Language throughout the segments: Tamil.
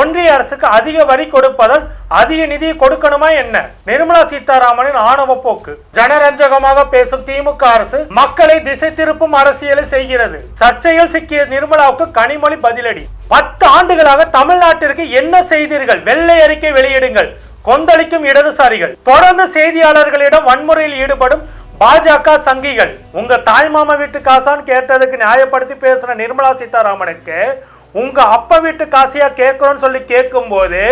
ஒன்றிய அரசுக்கு அதிக வரி கொடுப்பதால் அதிக நிதி கொடுக்கணுமா என்ன? நிர்மலா சீதாராமனின் ஆணவ போக்கு. ஜனரஞ்சகமாக பேசும் திமுக அரசு மக்களை திசை திருப்பும் அரசியலை செய்கிறது. சர்ச்சையில் சிக்கிய நிர்மலாவுக்கு கனிமொழி பதிலடி. பத்து ஆண்டுகளாக தமிழ்நாட்டிற்கு என்ன செய்தீர்கள்? வெள்ளை அறிக்கை வெளியிடுங்கள். கொந்தளிக்கும் இடதுசாரிகள். தொடர்ந்து செய்தியாளர்களிடம் வன்முறையில் ஈடுபடும் பாஜக சங்கிகள் உங்க தாய்மாமா வீட்டு காசான்னு கேட்டதுக்கு நியாயப்படுத்தி பேசுன நிர்மலா சீதாராமனுக்கு உங்க அப்பா வீட்டு காசியா கேட்கிறோம்னு சொல்லி கேட்கும் போது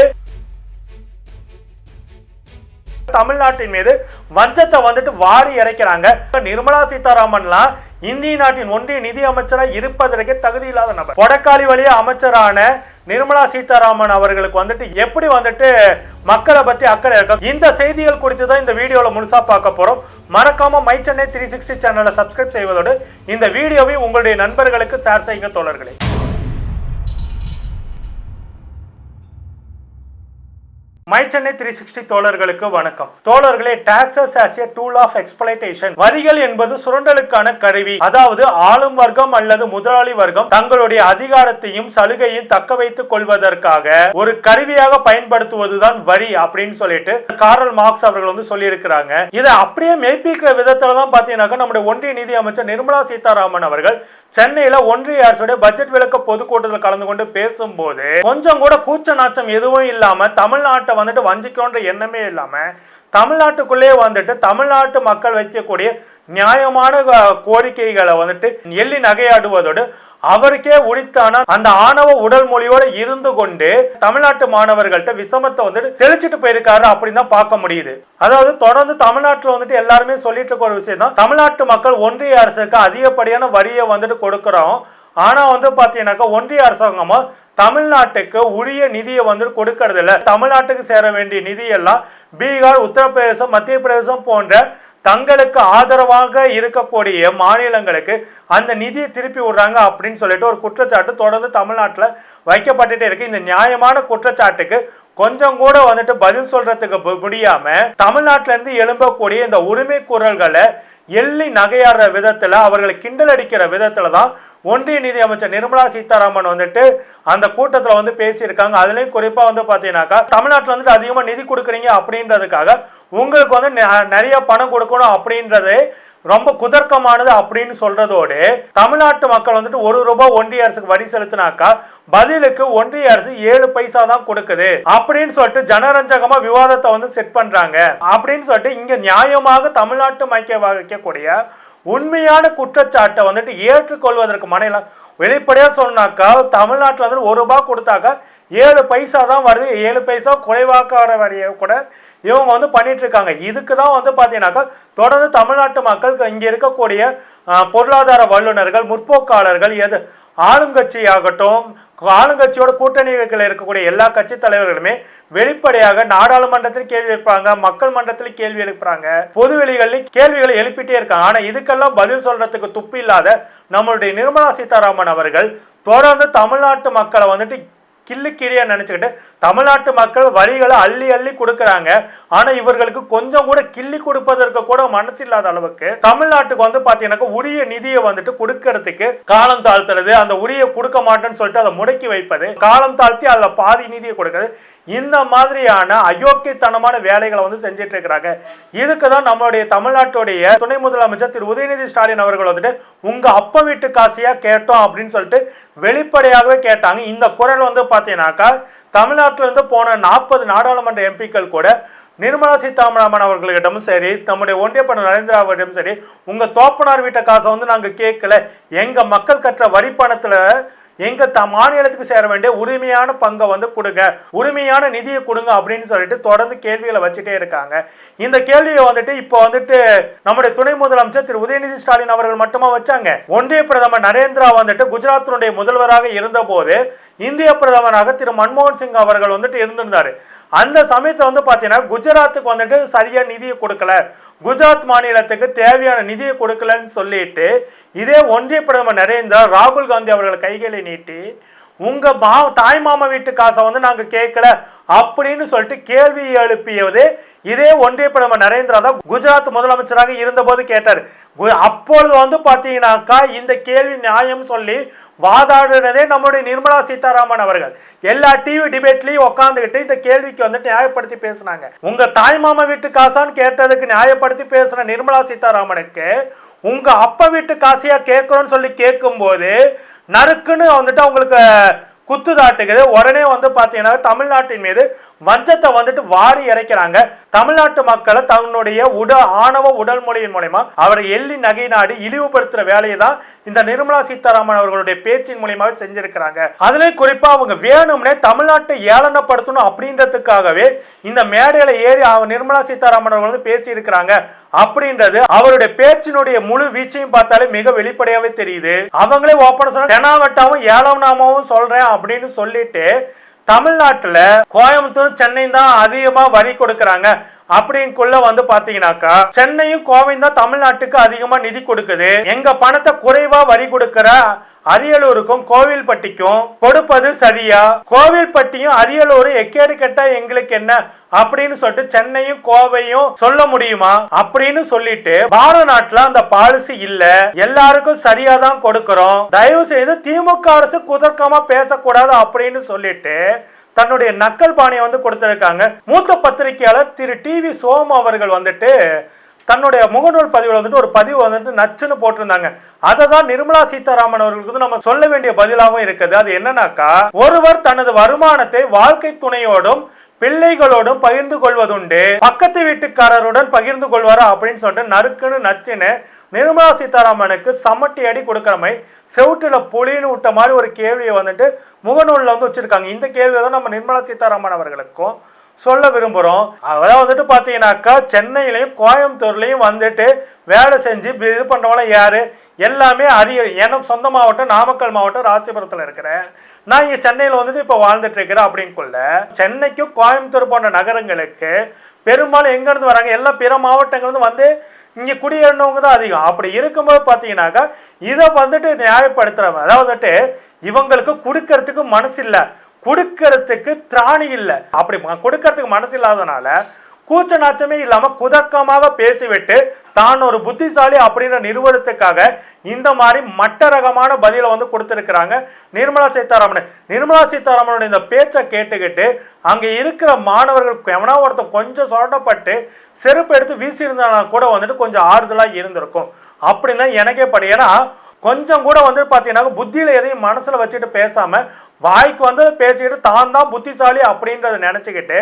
தமிழ்நாட்டின் மீது வஞ்சத்தை வந்துட்டு வாரி இறைக்கிறாங்க. நிர்மலா சீதாராமன்லாம் இந்திய நாட்டின் ஒன்றிய நிதி அமைச்சராக இருப்பதற்கே தகுதி இல்லாத நபர். கொடக்காளி வழியா அமைச்சரான நிர்மலா சீதாராமன் அவர்களுக்கு வந்துட்டு எப்படி வந்துட்டு மக்களை பத்தி அக்கறை இருக்கும் இந்த செய்திகள் குறித்து தான் இந்த வீடியோவில் முழுசா பார்க்க போறோம். மறக்காம மை சென்னை த்ரீ சிக்ஸ்டி சேனலை சப்ஸ்கிரைப் செய்வதோடு இந்த வீடியோவை உங்களுடைய நண்பர்களுக்கு ஷேர் செய்யுங்க தோழர்களே. மை சென்னை த்ரீ சிக்ஸ்டி தோழர்களுக்கு வணக்கம். தோழர்களே taxes as a tool of exploitation வரிகள் என்பது சுரண்டலுக்கான கருவி. அதாவது ஆளும் வர்க்கம் அல்லது முதலாளி வர்க்கம் தங்களுடைய அதிகாரத்தையும் சலுகையும் தக்க வைத்துக் கொள்வதற்காக ஒரு கருவியாக பயன்படுத்துவதுதான் வரி அப்படின்னு சொல்லிட்டு காரல் மார்க்ஸ் அவர்கள் வந்து சொல்லியிருக்கிறாங்க. இதை அப்படியே மெய்ப்பிக்கிற விதத்துல தான் பாத்தீங்கன்னாக்கா நம்முடைய ஒன்றிய நிதி அமைச்சர் நிர்மலா சீதாராமன் அவர்கள் சென்னையில ஒன்றிய அரசுடைய பட்ஜெட் விளக்க பொதுக்கூட்டத்தில் கலந்து கொண்டு பேசும்போது கொஞ்சம் கூட கூச்ச நாச்சம் எதுவும் இல்லாம தமிழ்நாட்டை வந்துட்டு வஞ்சிக்கணுன்ற எண்ணமே இல்லாம தமிழ்நாட்டுக்குள்ளே வந்துட்டு தமிழ்நாட்டு மக்கள் வைக்கக்கூடிய நியாயமான கோரிக்கைகளை வந்துட்டு எள்ளி நகையாடுவதோடு அவருக்கே உரித்தான அந்த ஆணவ உடல் மொழியோட இருந்து கொண்டு தமிழ்நாட்டு மாணவர்கள்ட்ட விஷமத்தை வந்துட்டு தெளிச்சிட்டு போயிருக்காரு அப்படின்னு தான் பார்க்க முடியுது. அதாவது தொடர்ந்து தமிழ்நாட்டில் வந்துட்டு எல்லாருமே சொல்லிட்டு இருக்க ஒரு விஷயம் தான் தமிழ்நாட்டு மக்கள் ஒன்றிய அரசுக்கு அதிகப்படியான வரியை வந்துட்டு கொடுக்குறோம். ஆனால் வந்து பார்த்தீங்கன்னாக்கா ஒன்றிய அரசாங்கமா தமிழ்நாட்டுக்கு உரிய நிதியை வந்து கொடுக்கறது இல்லை தமிழ்நாட்டுக்கு சேர வேண்டிய நிதியெல்லாம் பீகார் உத்தரப்பிரதேசம் மத்திய பிரதேசம் போன்ற தங்களுக்கு ஆதரவாக இருக்கக்கூடிய மாநிலங்களுக்கு அந்த நிதியை திருப்பி விடுறாங்க அப்படின்னு சொல்லிட்டு ஒரு குற்றச்சாட்டு தொடர்ந்து தமிழ்நாட்டில் வைக்கப்பட்டுட்டே இருக்கு. இந்த நியாயமான குற்றச்சாட்டுக்கு கொஞ்சம் கூட வந்துட்டு பதில் சொல்றதுக்கு முடியாம தமிழ்நாட்டில இருந்து எழும்பக்கூடிய இந்த உரிமை குரல்களை எள்ளி நகையாடுற விதத்தில் அவர்களை கிண்டல் அடிக்கிற விதத்தில் தான் ஒன்றிய நிதி அமைச்சர் நிர்மலா சீதாராமன் வந்துட்டு அந்த கூட்டத்தில் வந்து பேசியிருக்காங்க. அதுலேயும் குறிப்பாக வந்து பார்த்தீங்கன்னாக்கா தமிழ்நாட்டில் வந்துட்டு அதிகமாக நிதி கொடுக்குறீங்க அப்படின்றதுக்காக உங்களுக்கு வந்து நெ- நிறைய பணம் கொடுக்கணும் அப்படின்றது ரொம்ப குதர்க்கமானது அப்படின்னு சொல்றதோடு தமிழ்நாட்டு மக்கள் வந்துட்டு ஒரு ரூபாய் ஒன்றிய அரசுக்கு வரி செலுத்தினாக்கா பதிலுக்கு ஒன்றிய அரசு ஏழு பைசா தான் கொடுக்குது அப்படின்னு சொல்லிட்டு ஜனரஞ்சகமா விவாதத்தை வந்து செட் பண்றாங்க. அப்படின்னு சொல்லிட்டு இங்க நியாயமாக தமிழ்நாட்டு மைக்க வைக்கக்கூடிய உண்மையான குற்றச்சாட்டை வந்துட்டு ஏற்றுக்கொள்வதற்கு மனையில வெளிப்படையா சொன்னாக்கா தமிழ்நாட்டில் வந்து ஒரு ரூபாய் கொடுத்தாக்கா ஏழு பைசா தான் வருது. ஏழு பைசா குறைவாக்கான வழியை கூட இவங்க வந்து பண்ணிட்டு இருக்காங்க இதுக்கு தான் வந்து பார்த்தீங்கன்னாக்கா தொடர்ந்து தமிழ்நாட்டு மக்கள் இங்கே இருக்கக்கூடிய பொருளாதார வல்லுநர்கள் முற்போக்காளர்கள் எது ஆளுங்கட்சி ஆகட்டும் ஆளுங்கட்சியோட கூட்டணிகள் இருக்கக்கூடிய எல்லா கட்சி தலைவர்களுமே வெளிப்படையாக நாடாளுமன்றத்தில் கேள்வி எழுப்புறாங்க மக்கள் மன்றத்தில் கேள்வி எழுப்புறாங்க. பொதுவெளிகளில் கேள்விகளை எழுப்பிட்டே இருக்காங்க. ஆனால் இதுக்கெல்லாம் பதில் சொல்றதுக்கு துப்பு இல்லாத நம்மளுடைய நிர்மலா சீதாராமன் அவர்கள் தொடர்ந்து தமிழ்நாட்டு மக்களை வந்துட்டு கிள்ளுக்கிரியா நினைச்சுக்கிட்டு தமிழ்நாட்டு மக்கள் வரிகளை அள்ளி அள்ளி கொடுக்கறாங்க. ஆனா இவர்களுக்கு கொஞ்சம் கூட கிள்ளி கொடுப்பதற்கு கூட மனசு இல்லாத அளவுக்கு தமிழ்நாட்டுக்கு வந்து பாத்தீங்கன்னாக்கா உரிய நிதியை வந்துட்டு கொடுக்கறதுக்கு காலம் தாழ்த்துறது அந்த உரிய கொடுக்க மாட்டேன்னு சொல்லிட்டு அதை முடக்கி வைப்பது காலம் தாழ்த்தி அதுல பாதி நிதியை கொடுக்கறது இந்த மாதிரியான அயோக்கியத்தனமான வேலைகளை வந்து செஞ்சிட்டு இருக்கிறாங்க. இதுக்கு தான் நம்மளுடைய தமிழ்நாட்டுடைய துணை முதலமைச்சர் திரு உதயநிதி ஸ்டாலின் அவர்கள் வந்துட்டு உங்க அப்பா வீட்டு காசியா கேட்டோம் அப்படின்னு சொல்லிட்டு வெளிப்படையாகவே கேட்டாங்க. இந்த குரல் வந்து பார்த்தீங்கன்னாக்கா தமிழ்நாட்டிலிருந்து போன நாற்பது நாடாளுமன்ற எம்பிக்கள் கூட நிர்மலா சீதாராமன் அவர்களிடமும் சரி நம்முடைய ஒன்றிய பண்ண நரேந்திர அவர்களிடம் சரி உங்கள் தோப்பனார் வீட்டை காசை வந்து நாங்கள் கேட்கல. எங்கள் மக்கள் கட்டுற வரி பணத்தில் எங்க த மாநிலத்துக்கு சேர வேண்டிய உரிமையான பங்கை வந்து கொடுங்க. உரிமையான நிதியை கொடுங்க அப்படின்னு சொல்லிட்டு தொடர்ந்து கேள்விகளை வச்சுட்டே இருக்காங்க. இந்த கேள்வியை வந்துட்டு இப்போ வந்துட்டு நம்முடைய துணை முதலமைச்சர் திரு உதயநிதி ஸ்டாலின் அவர்கள் மட்டுமா வச்சாங்க? ஒன்றிய பிரதமர் நரேந்திரா வந்துட்டு குஜராத்தினுடைய முதல்வராக இருந்தபோது இந்திய பிரதமராக திரு மன்மோகன் சிங் அவர்கள் வந்துட்டு இருந்திருந்தாரு. அந்த சமயத்தில் வந்து பார்த்தீங்கன்னா குஜராத்துக்கு வந்துட்டு சரியாக நிதியை கொடுக்கல. குஜராத் மாநிலத்துக்கு தேவையான நிதியை கொடுக்கலன்னு சொல்லிட்டு இதே ஒன்றிய பிரதமர் நரேந்திரா ராகுல் காந்தி அவர்கள் கைகளை நீட்டி உங்க மா தாய் மாமா வீட்டு காசை வந்து நாங்க கேட்கல அப்படின்னு சொல்லிட்டு கேள்வி எழுப்பியது. இதே ஒன்றிய பிரதமர் நரேந்திரா தான் குஜராத் முதலமைச்சராக இருந்தபோது கேட்டார். கு- அப்பொழுது வந்து பார்த்தீங்கன்னாக்கா இந்த கேள்வி நியாயம் சொல்லி வாதாடுனதே நம்முடைய நிர்மலா சீதாராமன் அவர்கள். எல்லா டிவி டிபேட்லையும் உட்காந்துக்கிட்டு இந்த கேள்விக்கு வந்து நியாயப்படுத்தி பேசினாங்க. உங்க தாய் மாமா வீட்டு காசான்னு கேட்டதுக்கு நியாயப்படுத்தி பேசின நிர்மலா சீதாராமனுக்கு உங்க அப்பா வீட்டு காசையா கேட்கணும்னு சொல்லி கேட்கும்போது நறுக்குன்னு வந்துட்டு அவங்களுக்கு குத்துதாட்டுக்குது. உடனே வந்து பார்த்தீங்கன்னா தமிழ்நாட்டின் மீது வஞ்சத்தை வந்துட்டு வாரி இறைக்கிறாங்க. தமிழ்நாட்டு மக்களை தன்னுடைய உட ஆணவ உடல் மொழியின் மூலயமா அவரை எள்ளி நகை நாடி இழிவுபடுத்துற வேலையை தான் இந்த நிர்மலா சீதாராமன் அவர்களுடைய பேச்சின் மூலியமாக செஞ்சிருக்கிறாங்க. அதுலேயும் குறிப்பாக அவங்க வேணும்னே தமிழ்நாட்டை ஏளனப்படுத்தணும் அப்படின்றதுக்காகவே இந்த மேடையில் ஏறி அவர் நிர்மலா சீதாராமன் அவர்கள் வந்து பேசியிருக்கிறாங்க. அப்படின்றது அவருடைய பேச்சினுடைய முழு வீச்சையும் பார்த்தாலே மிக வெளிப்படையாவே தெரியுது. அவங்களே ஓப்பன் சொன்ன தெனாவட்டாவும் ஏழவனாமாவும் சொல்றேன் அப்படின்னு சொல்லிட்டு தமிழ்நாட்டுல கோயம்புத்தூர் சென்னை தான் அதிகமா வரி கொடுக்குறாங்க. அப்படிங்குள்ள வந்து பாத்தீங்கன்னாக்கா சென்னையும் கோவையும் தான் தமிழ்நாட்டுக்கு அதிகமா நிதி கொடுக்குது. எங்க பணத்தை குறைவா வரி கொடுக்கிற அரியலூருக்கும் கோவில்பட்டிக்கும் கொடுப்பது சரியா? கோவில்பட்டியும் அரியலூரும் எக்கேடு கெட்டா எங்களுக்கு என்ன? அப்படின்னு சொல்லிட்டு சென்னையும் கோவையும் சொல்ல முடியுமா? அப்படின்னு சொல்லிட்டு பாரத நாட்டுல அந்த பாலிசி இல்ல. எல்லாருக்கும் சரியா தான் கொடுக்கறோம். தயவு செய்து திமுக அரசு குதர்க்கமா பேசக்கூடாது அப்படின்னு சொல்லிட்டு தன்னுடைய நக்கல் பாணியை வந்து கொடுத்திருக்காங்க. மூத்த பத்திரிகையாளர் திரு டிவி சோமு அவர்கள் வந்துட்டு தன்னுடைய முகநூல் பதிவில் வந்துட்டு ஒரு பதிவு வந்துட்டு நச்சுன்னு போட்டிருந்தாங்க. அதை தான் நிர்மலா சீதாராமன் அவர்களுக்கு வந்து நம்ம சொல்ல வேண்டிய பதிலாகவும் இருக்குது. அது என்னன்னாக்கா ஒருவர் தனது வருமானத்தை வாழ்க்கை துணையோடும் பிள்ளைகளோடும் பகிர்ந்து கொள்வதுண்டு. பக்கத்து வீட்டுக்காரருடன் பகிர்ந்து கொள்வாரா அப்படின்னு சொல்லிட்டு நறுக்குன்னு நச்சுன்னு நிர்மலா சீதாராமனுக்கு சமட்டி அடி கொடுக்குற மாதிரி புலின்னு விட்ட மாதிரி ஒரு கேள்வியை வந்துட்டு முகநூலில் வந்து வச்சுருக்காங்க. இந்த கேள்வியை தான் நம்ம நிர்மலா சீதாராமன் அவர்களுக்கும் சொல்ல விரும்புகிறோம் அதாவது வந்துட்டு பார்த்தீங்கன்னாக்கா சென்னையிலையும் கோயம்புத்தூர்லேயும் வந்துட்டு வேலை செஞ்சு இது பண்ணுறவங்களாம் யார்? எல்லாமே அரிய எனக்கு சொந்த மாவட்டம் நாமக்கல் மாவட்டம் ராசிபுரத்தில் இருக்கிறேன். நான் இங்கே சென்னையில் வந்துட்டு இப்போ வாழ்ந்துட்டு இருக்கிறேன் சென்னைக்கும் கோயம்புத்தூர் போன்ற நகரங்களுக்கு பெரும்பாலும் எங்கேருந்து வராங்க? எல்லா பிற மாவட்டங்கள்லேருந்து வந்து இங்கே குடியேறினவங்க தான் அதிகம். அப்படி இருக்கும்போது பார்த்தீங்கன்னாக்கா இதை வந்துட்டு நியாயப்படுத்துகிறவங்க அதாவது வந்துட்டு இவங்களுக்கு கொடுக்கறதுக்கு மனசு இல்லை கொடுக்கறதுக்கு திராணி இல்லை. அப்படி கொடுக்கறதுக்கு மனசு இல்லாதனால கூச்ச நாச்சமே இல்லாம குதர்க்கமாக பேசிவிட்டு தான் ஒரு புத்திசாலி அப்படின்ற நிறுவனத்துக்காக இந்த மாதிரி மட்ட ரகமான பதிலை வந்து கொடுத்துருக்குறாங்க. நிர்மலா சீதாராமன். நிர்மலா சீதாராமனோட இந்த பேச்சை கேட்டுக்கிட்டு அங்க இருக்கிற மாணவர்கள் எவனா ஒருத்தன் கொஞ்சம் சொரண்டப்பட்டு செருப்பு எடுத்து வீசியிருந்தானா கூட வந்துட்டு கொஞ்சம் ஆறுதலா இருந்திருக்கும். அப்படின்னு தான் எனக்கே படி. ஏன்னா கொஞ்சம் கூட வந்து பார்த்தீங்கன்னா புத்தியில் எதையும் மனசில் வச்சுட்டு பேசாமல் வாய்க்கு வந்து பேசிக்கிட்டு தான் தான் புத்திசாலி அப்படின்றத நினச்சிக்கிட்டு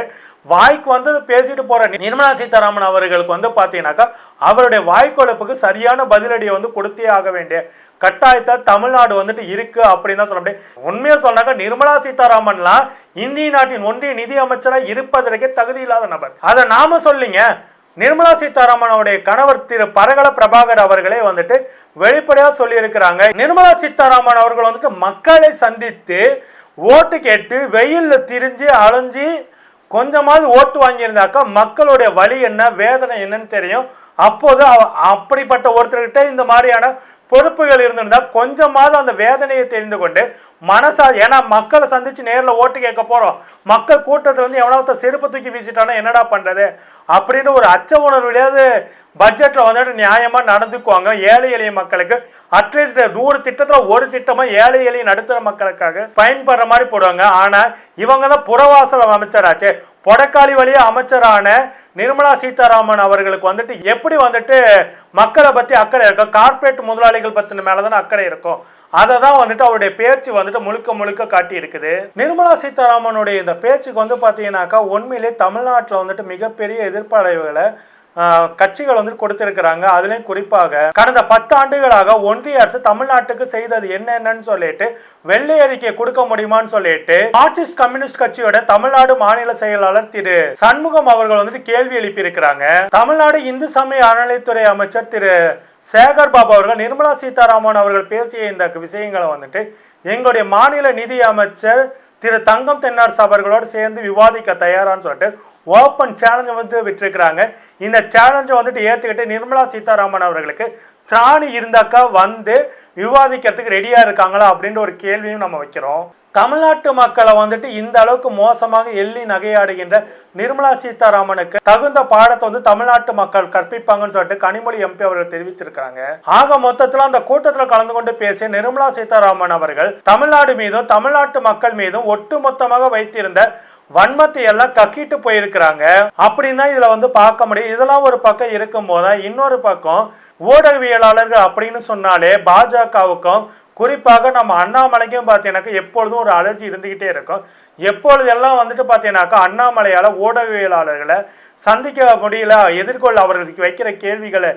வாய்க்கு வந்து பேசிட்டு போகிற நிர்மலா சீதாராமன் அவர்களுக்கு வந்து பார்த்தீங்கன்னாக்கா அவருடைய வாய்க்கொழுப்புக்கு சரியான பதிலடியை வந்து கொடுத்தே ஆக வேண்டிய கட்டாயத்தை தமிழ்நாடு வந்துட்டு இருக்கு அப்படின்னு தான் சொல்ல முடியும். உண்மையை சொன்னாக்கா நிர்மலா சீதாராமன்லாம் இந்திய நாட்டின் ஒன்றிய நிதி அமைச்சராக இருப்பதற்கே தகுதி இல்லாத நபர். அதை நாம சொல்லிங்க. நிர்மலா சீதாராமனுடைய கணவர் திரு பரகல பிரபாகர் அவர்களே வந்துட்டு வெளிப்படையாக சொல்லியிருக்கிறாங்க. நிர்மலா சீதாராமன் அவர்கள் வந்துட்டு மக்களை சந்தித்து ஓட்டு கேட்டு வெயில்ல திரிஞ்சு அலைஞ்சு கொஞ்சமாவது ஓட்டு வாங்கியிருந்தாக்கா மக்களுடைய வழி என்ன வேதனை என்னன்னு தெரியும். அப்போது அப்படிப்பட்ட ஒருத்தர்கிட்ட இந்த மாதிரியான பொறுப்புகள் இருந்திருந்தால் கொஞ்சமாவது அந்த வேதனையை தெரிந்து கொண்டு மனசா ஏன்னா மக்களை சந்தித்து நேரில் ஓட்டு கேட்க போகிறோம் மக்கள் கூட்டத்தில் வந்து எவ்வளோத்த செருப்பு தூக்கி வீசிட்டானா என்னடா பண்ணுறது அப்படின்னு ஒரு அச்ச உணர்வுலையாவது பட்ஜெட்டில் வந்துட்டு நியாயமாக நடந்துக்குவாங்க ஏழை எளிய மக்களுக்கு. அட்லீஸ்ட் நூறு திட்டத்தில் ஒரு திட்டமாக ஏழை எளிய நடுத்தர மக்களுக்காக பயன்படுற மாதிரி போடுவாங்க. ஆனால் இவங்க தான் புறவாசல் அமைச்சராச்சே. கொடைக்காலி வழியா அமைச்சரான நிர்மலா சீதாராமன் அவர்களுக்கு வந்துட்டு எப்படி வந்துட்டு மக்களை பத்தி அக்கறை இருக்கும் கார்ப்பரேட் முதலாளிகள் பத்தின மேலதானே அக்கறை இருக்கும் அதை தான் வந்துட்டு அவருடைய பேச்சு வந்துட்டு முழுக்க முழுக்க காட்டி இருக்குது. நிர்மலா சீதாராமனுடைய இந்த பேச்சுக்கு வந்து பார்த்தீங்கன்னாக்கா உண்மையிலே தமிழ்நாட்டில் வந்துட்டு மிகப்பெரிய எதிர்ப்படைவுகளை கட்சிகள் வந்து கொடுத்திருக்கிறாங்க. அதுலேயும் குறிப்பாக கடந்த பத்து ஆண்டுகளாக ஒன்றிய அரசு தமிழ்நாட்டுக்கு செய்தது என்னென்னு சொல்லிட்டு வெள்ளை அறிக்கை கொடுக்க முடியுமான்னு சொல்லிட்டு மார்க்சிஸ்ட் கம்யூனிஸ்ட் கட்சியோட தமிழ்நாடு மாநில செயலாளர் திரு சண்முகம் அவர்கள் வந்துட்டு கேள்வி எழுப்பியிருக்கிறாங்க. தமிழ்நாடு இந்து சமய அறநிலைத்துறை அமைச்சர் திரு சேகர் பாபு அவர்கள் நிர்மலா சீதாராமன் அவர்கள் பேசிய இந்த விஷயங்களை வந்துட்டு எங்களுடைய மாநில நிதி அமைச்சர் திரு தங்கம் தென்னார்ஸ் அவர்களோடு சேர்ந்து விவாதிக்க தயாரான்னு சொல்லிட்டு ஓப்பன் சேலஞ்சை வந்து விட்டுருக்குறாங்க. இந்த சேலஞ்சை வந்துட்டு ஏற்றுக்கிட்டு நிர்மலா சீதாராமன் அவர்களுக்கு திராணி இருந்தாக்கா வந்து விவாதிக்கிறதுக்கு ரெடியாக இருக்காங்களா அப்படின்ற ஒரு கேள்வியும் நம்ம வைக்கிறோம். தமிழ்நாட்டு மக்களை வந்துட்டு இந்த அளவுக்கு மோசமாக எள்ளி நகையாடுகின்ற நிர்மலா சீதாராமனுக்கு தகுந்த பாடத்தை வந்து தமிழ்நாட்டு மக்கள் கற்பிப்பாங்கன்னு சொல்லிட்டு கனிமொழி எம்பி அவர்கள் தெரிவித்திருக்காங்க ஆக மொத்தத்துல அந்த கூட்டத்தில் கலந்து கொண்டு பேசிய நிர்மலா சீதாராமன் அவர்கள் தமிழ்நாடு மீதும் தமிழ்நாட்டு மக்கள் மீதும் ஒட்டுமொத்தமாக வைத்திருந்த வன்மத்தை எல்லாம் கக்கிட்டு போயிருக்கிறாங்க. அப்படின்னா இதுல வந்து பார்க்க முடியும். இதெல்லாம் ஒரு பக்கம் இருக்கும் போது இன்னொரு பக்கம் ஊடகவியலாளர்கள் அப்படின்னு சொன்னாலே பாஜகவுக்கும் குறிப்பாக நம்ம அண்ணாமலைக்கும் பார்த்தீங்கன்னாக்கா எப்பொழுதும் ஒரு அலர்ஜி இருந்துக்கிட்டே இருக்கும். எப்பொழுதெல்லாம் வந்துட்டு பார்த்தீங்கன்னாக்கா அண்ணாமலையால் ஊடகவியலாளர்களை சந்திக்க முடியல எதிர்கொள்ள அவர்களுக்கு வைக்கிற கேள்விகளை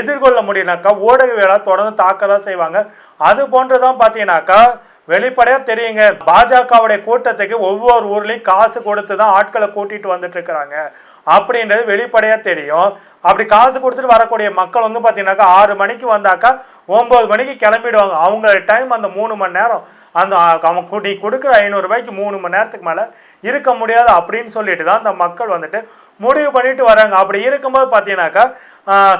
எதிர்கொள்ள முடியலனாக்கா ஊடகவியலாளர் தொடர்ந்து தாக்க தான் செய்வாங்க. அது போன்று தான் பார்த்தீங்கன்னாக்கா வெளிப்படையாக தெரியுங்க. பாஜகவுடைய கூட்டத்துக்கு ஒவ்வொரு ஊர்லேயும் காசு கொடுத்து தான் ஆட்களை கூட்டிகிட்டு வந்துட்டு இருக்கிறாங்க. அப்படின்றது வெளிப்படையாக தெரியும். அப்படி காசு கொடுத்துட்டு வரக்கூடிய மக்கள் வந்து பார்த்தீங்கன்னாக்கா ஆறு மணிக்கு வந்தாக்கா ஒம்பது மணிக்கு கிளம்பிடுவாங்க. அவங்க டைம் அந்த மூணு மணி நேரம். அந்த அவங்க நீ கொடுக்குற ஐநூறுரூபாய்க்கு மூணு மணி நேரத்துக்கு மேலே இருக்க முடியாது அப்படின்னு சொல்லிட்டு தான் அந்த மக்கள் வந்துட்டு முடிவு பண்ணிட்டு வராங்க. அப்படி இருக்கும்போது பார்த்தீங்கன்னாக்கா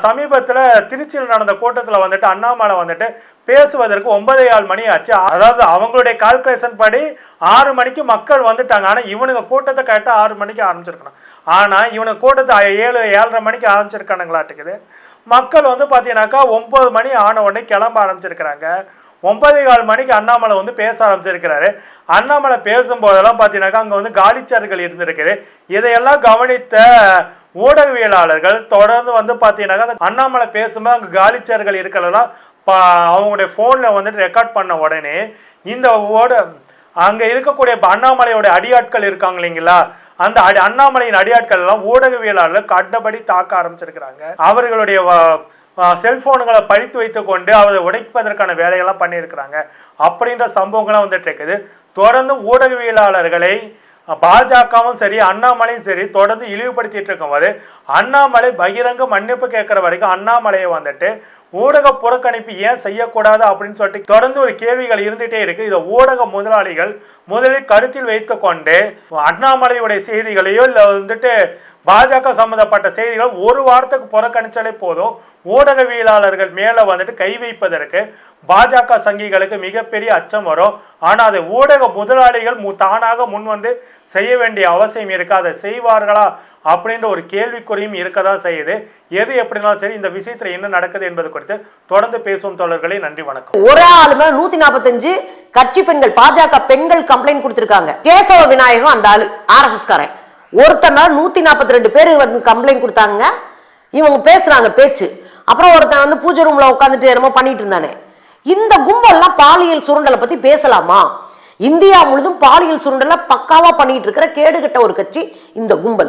சமீபத்தில் திருச்சியில் நடந்த கூட்டத்தில் வந்துட்டு அண்ணாமலை வந்துட்டு பேசுவதற்கு ஒன்பதே கால் மணி ஆச்சு. அதாவது அவங்களுடைய கால்குலேஷன் படி ஆறு மணிக்கு மக்கள் வந்துட்டாங்க. ஆனால் இவனுங்க கூட்டத்தை கரெக்டாக ஆறு மணிக்கு ஆரம்பிச்சிருக்கணும். ஆனால் இவனை கூட்டத்தை ஏழு ஏழரை மணிக்கு ஆரம்பிச்சிருக்கானுங்களாட்டுக்குது. மக்கள் வந்து பார்த்தீங்கன்னாக்கா ஒம்பது மணி ஆன உடனே கிளம்ப ஆரம்பிச்சிருக்கிறாங்க. ஒன்பதே கால் மணிக்கு அண்ணாமலை வந்து பேச ஆரம்பிச்சிருக்கிறாரு. அண்ணாமலை பேசும்போதெல்லாம் பார்த்தீங்கன்னாக்கா அங்கே வந்து காலிச்சார்கள் இருந்திருக்குது. இதையெல்லாம் கவனித்த ஊடகவியலாளர்கள் தொடர்ந்து வந்து பார்த்தீங்கன்னாக்கா அந்த அண்ணாமலை பேசும்போது அங்கே காலிச்சார்கள் இருக்கிறதெல்லாம் பா அவங்களுடைய ஃபோனில் வந்துட்டு ரெக்கார்ட் பண்ண உடனே இந்த ஓட அங்கே இருக்கக்கூடிய இப்போ அண்ணாமலையோட அடியாட்கள் இருக்காங்க இல்லைங்களா? அந்த அடி அண்ணாமலையின் அடியாட்கள் எல்லாம் ஊடகவியலாளர்கள் கண்டபடி தாக்க ஆரம்பிச்சிருக்கிறாங்க. அவர்களுடைய வ- செல்போனுகளை பழித்து வைத்து கொண்டு அதை உடைப்பதற்கான வேலையெல்லாம் பண்ணியிருக்கிறாங்க. அப்படின்ற சம்பவங்கள்லாம் வந்துட்டு இருக்குது. தொடர்ந்து ஊடகவியலாளர்களை பாஜகவும் சரி அண்ணாமலையும் சரி தொடர்ந்து இழிவுபடுத்திட்டு இருக்கும்போது அண்ணாமலை பகிரங்க மன்னிப்பு கேட்குற வரைக்கும் அண்ணாமலையை வந்துட்டு ஊடக புறக்கணிப்பு ஏன் செய்யக்கூடாது அப்படின்னு சொல்லிட்டு தொடர்ந்து ஒரு கேள்விகள் இருந்துகிட்டே இருக்கு. இதை ஊடக முதலாளிகள் முதலில் கருத்தில் வைத்துக்கொண்டு அண்ணாமலையுடைய செய்திகளையோ இல்லை வந்துட்டு பாஜக சம்பந்தப்பட்ட செய்திகள் ஒரு வாரத்துக்கு புறக்கணிச்சாலே போதும். ஊடகவியலாளர்கள் மேலே வந்துட்டு கை வைப்பதற்கு பாஜக சங்கிகளுக்கு மிகப்பெரிய அச்சம் வரும். ஆனால் அதை ஊடக முதலாளிகள் மு தானாக முன் வந்து செய்ய வேண்டிய அவசியம் இருக்குது அதை செய்வார்களா அப்படின்ற ஒரு கேள்விக்குறியும் இருக்க தான் செய்யுது. எது எப்படினாலும் சரி இந்த விஷயத்தில் என்ன நடக்குது என்பது குறித்து தொடர்ந்து பேசும் தோழர்களே. நன்றி வணக்கம். ஒரு ஆளுமே நூத்தி நாற்பத்தஞ்சு கட்சி பெண்கள் பாஜக பெண்கள் கம்ப்ளைண்ட் கொடுத்திருக்காங்க. கேசவ விநாயகம் அந்த ஆளு ஆர்எஸ்எஸ்காரன் காரன் நூற்றி நூத்தி நாற்பத்தி ரெண்டு பேர் வந்து கம்ப்ளைண்ட் கொடுத்தாங்க. இவங்க பேசுறாங்க பேச்சு. அப்புறம் ஒருத்தன் வந்து பூஜை ரூம்ல உட்காந்துட்டு என்னமோ பண்ணிட்டு இருந்தானே. இந்த கும்பல்லாம் பாலியல் சுருண்டலை பத்தி பேசலாமா? இந்தியா முழுதும் பாலியல் சுருண்டலை பக்காவா பண்ணிட்டு இருக்கிற கேடுகட்ட ஒரு கட்சி இந்த கும்பல்.